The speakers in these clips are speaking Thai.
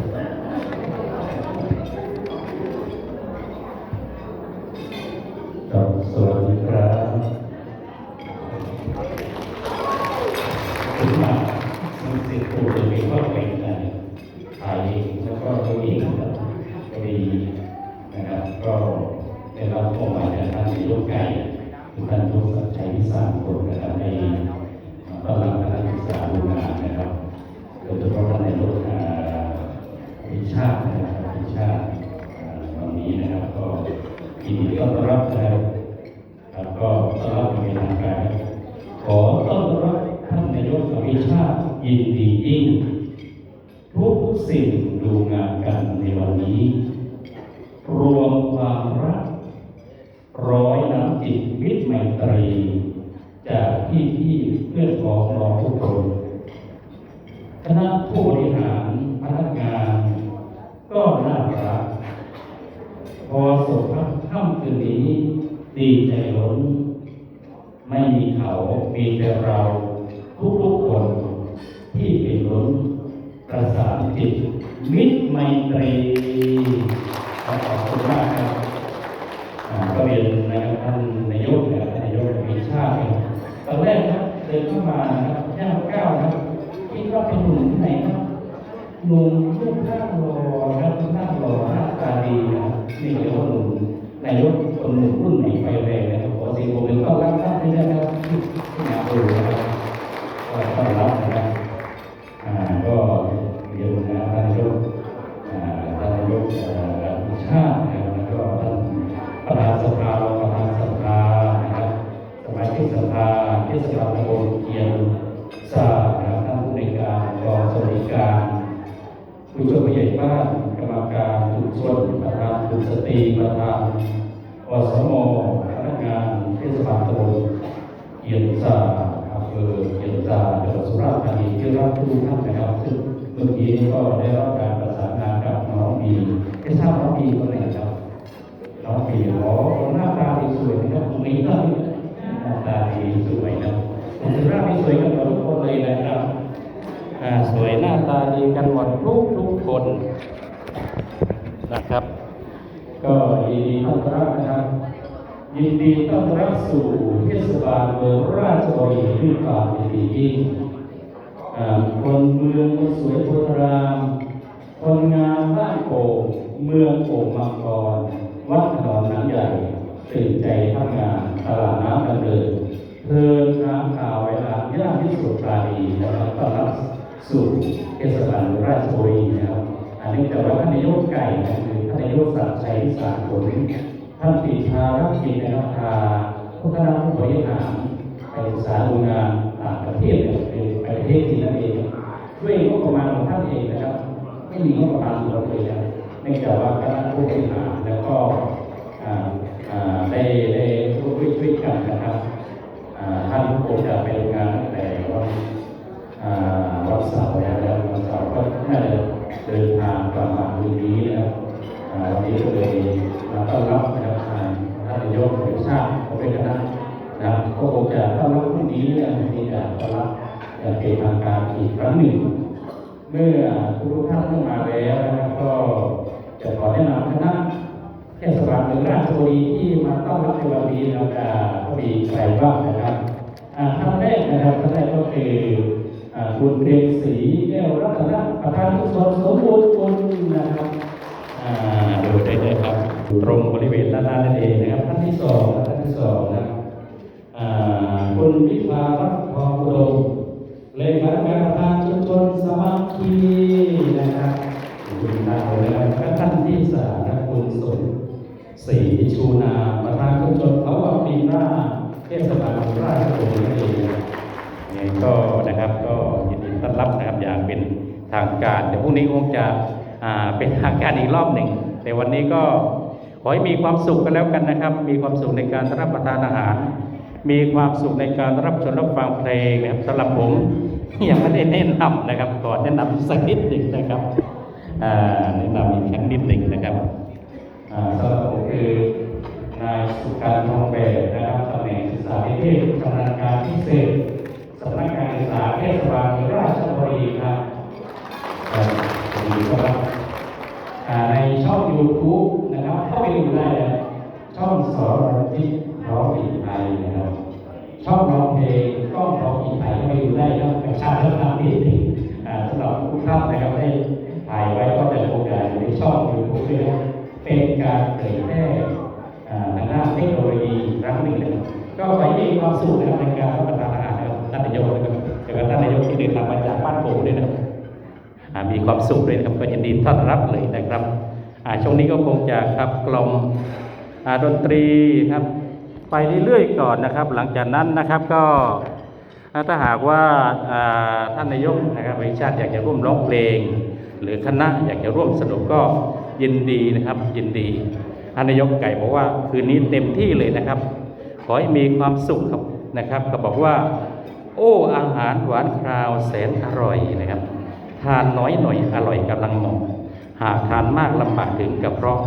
ค วิ น่ารักพอสุภาพค่ำคืนนี้ ดีใจล้น ไม่มีเขามีแต่เรา ทุกๆคนที่เป็นล้นประสานจิตมิตรไมตรีขอบคุณมากครับอ่าก็เรียนนะครับท่าน หนุ่มรูปร่างหล่อครับรูปร่างหล่อหน้าตาดีนะครับ ชนประธานกลุ่มสตรีประธานอสมพนักงานเทศบาลตำบลเกียรติศาสตร์อำเภอเกียรติศาสตร์จังหวัดสุราษฎร์ธานีที่รับทุกท่านนะครับซึ่งเมื่อกี้ก็ได้รับการประสานงานกับน้องบีไม่ทราบน้องบีคนไหนครับน้องบีอ๋อหน้าตาดีสวยนะครับตรงนี้ก็หน้าตาดีสวยนะผมสุราษฎร์นี่สวยกันหมดทุกคนเลยนะครับอ่าสวยหน้าตาดีกันหมดทุกทุกคนนะครับ ก็ยินดีต้อนรับนะครับ ยินดีต้อนรับสู่เทศบาลเมืองราชบุรีด้วยความยินดียิ่งคนเมืองคนสวยโพธาราม คนงามบ้านโป่งเมืองโป่งมังกร วัดถนนน้ำใหญ่ตื่นใจทำงานตลาดน้ำกันเดินเพลินทางข่าวเวลาย่านที่สุดปราณีนะครับต้อนรับสู่เทศบาลราชบุรีนะครับ อันนี้แต่ว่าท่านนายกไก่นะคือท่านนายกสัตชัยสารผล ท่านติดภารกิจนะครับพาผู้คณะผู้บริหารไปศึกษาดูงานต่างประเทศเนี่ยไปไปประเทศจีนนั่นเองด้วยงบประมาณของท่านเองนะครับ ไม่มีงบประมาณเหลือเลยนะเนื่องจากว่าคณะผู้บริหารแล้วก็ได้ได้ร่วยช่วยกันนะครับท่านคงจะไปทำงานตั้งแต่วันอ่าวันเสาร์แล้วแล้ววันเสาร์ก็น่าจะเดิน นี้ก็เลยมาต้อนรับนะครับทางท่านนายกแห่งชาติของเป็นคณะนะครับก็คงจะต้อนรับพรุ่งนี้เนี่ยที่จะต้อนรับอย่างเป็นทางการอีกครั้งหนึ่ง เมื่อทุกท่านเข้ามาแล้วนะก็จะขอแนะนำคณะเทศบาลเมืองราชบุรีที่มาต้อนรับในวันนี้นะครับอ่าก็มีใครบ้างนะครับท่านแรกนะครับท่านแรกก็คือคุณเกรียงศรีแก้วรัตนประธานทุกคนสมบูรณ์คุณนะครับ ดูได้เลยครับ ตรงบริเวณด้านหน้านั่นเองนะครับท่านที่สองนะท่านที่สองนะครับคุณวิภารัตน์ทองอุดมเลขาธิการประธานชุมชนสมัคคีนะครับคุณนาเลยนะครับท่านที่สามนะคุณสมศรีชูนาประธานชุมชนเขาว่าปีหน้าเทศบาลเมืองราชบุรีนั่นเองก็นะครับก็ยินดีต้อนรับนะครับอย่างเป็นทางการเดี๋ยวพรุ่งนี้คงจะ เป็นทางการอีกรอบหนึ่ง แต่วันนี้ก็ขอให้มีความสุขกันแล้วกันนะครับ มีความสุขในการรับประทานอาหาร มีความสุขในการรับชมรับฟังเพลงนะครับสำหรับผมยังไม่ได้แนะนำนะครับก่อนแนะนำสักนิดหนึ่งนะครับแนะนำอีกสักนิดหนึ่งนะครับสำหรับผมคือนายสุการทองแบบนะครับตำแหน่งศึกษานิเทศชำนาญการพิเศษสำนักงานศึกษาเทศบาลราชบุรี YouTube นะครับเข้าไปดูได้นะช่องสอนทิศร้องอีไทยนะครับช่องร้องเพลงกล้องร้องอีไทยเข้าไปดูได้ครับกับชาติและนามนิดหนึ่งอ่าสำหรับทุกท่านนะครับได้ถ่ายไว้ก็จะโปรโมทในช่อง YouTube ด้วยนะเป็นการเผยแพร่อ่าทางด้านเทคโนโลยีครั้งหนึ่งนะครับก็ขอให้มีความสุขนะครับในการรับประทานอาหารนะครับท่านนายกนะครับเกี่ยวกับท่านนายกที่เดินทางมาจากบ้านโป่งด้วยนะมีความสุขเลยนะครับก็ยินดีต้อนรับเลยนะครับ ช่วงนี้ก็คงจะครับกลมดนตรีครับ ไปเรื่อยๆก่อนนะครับ หลังจากนั้นนะครับก็ถ้าหากว่าอ่าท่านนายกนะครับวิชาติอยากจะร่วมร้องเพลง หรือคณะอยากจะร่วมสนุกก็ยินดีนะครับ ยินดีท่านนายกไก่บอกว่าคืนนี้เต็มที่เลยนะครับ ขอให้มีความสุขครับนะครับก็บอกว่า โอ้อาหารหวานคราวแสนอร่อยนะครับ ทานน้อยหน่อยอร่อยกำลังเหมาะ หากทานมากลำบากถึงกับเพราะ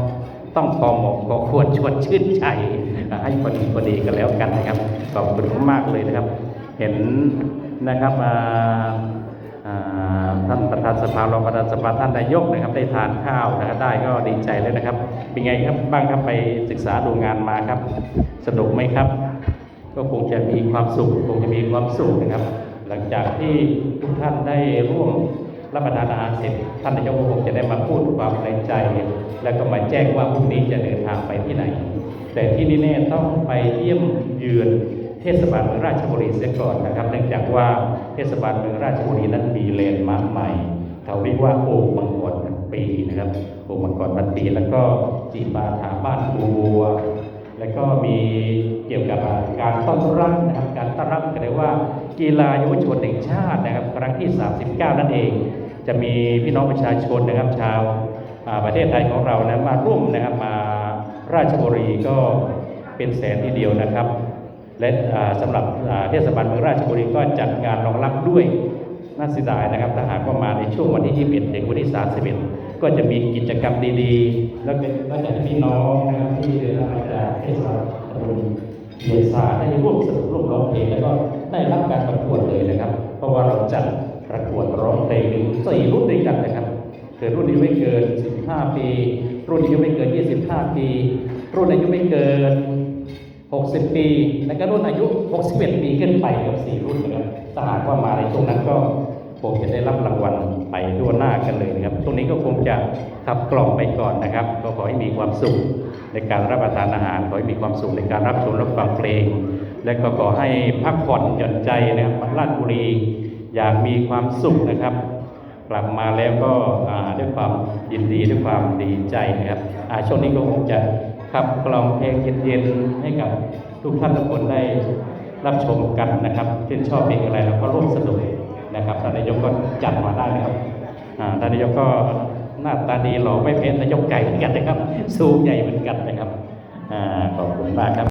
ต้องพอเหมาะพอควรชวนชื่นใจให้พอดีพอดีกันแล้วกันนะครับขอบคุณมากเลยนะครับ เห็นนะครับท่านประธานสภารองประธานสภาท่านนายกนะครับ ได้ทานข้าวนะครับได้ก็ดีใจแล้วนะครับ เป็นไงครับบ้างครับไปศึกษาดูงานมาครับ สนุกไหมครับ ก็คงจะมีความสุขคงจะมีความสุขนะครับ หลังจากที่ทุกท่านได้ร่วม รับประทานอาหารเสร็จท่านนายกคงจะได้มาพูดความในใจ แล้วก็มาแจ้งว่าพรุ่งนี้จะเดินทางไปที่ไหน แต่ที่นี่แน่ต้องไปเยี่ยมเยือนเทศบาลเมืองราชบุรีเสียก่อนนะครับ เนื่องจากว่าเทศบาลเมืองราชบุรีนั้นมีเลนมาร์คใหม่เขาเรียกว่าโอ่งมังกรพันปีนะครับโอ่งมังกรพันปี แล้วก็จีบาถาบ้านบัวแล้วก็มีเกี่ยวกับการต้อนรับนะครับ การต้อนรับก็เรียกว่ากีฬาเยาวชนแห่งชาตินะครับ ครั้งที่ 39 นั่นเอง จะมีพี่น้องประชาชนนะครับชาวประเทศไทยของเรานะมาร่วมนะครับมาราชบุรีก็เป็นแสนทีเดียวนะครับ และอ่าสำหรับเทศบาลเมืองราชบุรีก็จัดงานรองรับด้วยน่าเสียดายนะครับถ้าหากว่ามาในช่วงวันที่ 21 ถึงวันที่ 31 ก็จะมีกิจกรรมดีๆ แล้วก็จะมีน้องนะครับที่เดินทางมาจากเทศบาลตำบลเยียนซาได้ร่วมสนุกร่วมร้องเพลงแล้วก็ได้รับการประกวดเลยนะครับ เพราะว่าเราจัด ประกวดร้องเพลงถึงสี่รุ่นด้วยกันนะครับเกิดรุ่นอายุไม่เกิน 15 ปี รุ่นอายุไม่เกิน 25 ปี รุ่นอายุไม่เกิน 60 ปี แล้วก็รุ่นอายุ 61 ปีขึ้นไปกับ4รุ่นนะครับถ้าหากว่ามาในช่วงนั้นก็คงจะได้รับรางวัลไปทั่วหน้ากันเลยนะครับ ตรงนี้ก็คงจะขับกล่อมไปก่อนนะครับ ก็ขอให้มีความสุขในการรับประทานอาหาร ขอให้มีความสุขในการรับชมรับฟังเพลง และก็ขอให้พักผ่อนหย่อนใจนะครับมาราชบุรี อยางมีความสุขนะครับ กลับมาแล้วก็ด้วยความยินดีด้วยความดีใจนะครับอาช่วงนี้ก็คงจะขับกล่อมเพลงเย็นๆให้กับทุกท่านทุกคนได้รับชมกันนะครับชื่นชอบเพลงอะไรเราก็ร่วมสนุกนะครับท่านนายกก็จัดมาได้นะครับท่านนายกก็หน้าตาดีหล่อไม่เพ้นนายกไก่เหมือนกันนะครับ สูงใหญ่เหมือนกันนะครับอขอบคุณมากครับ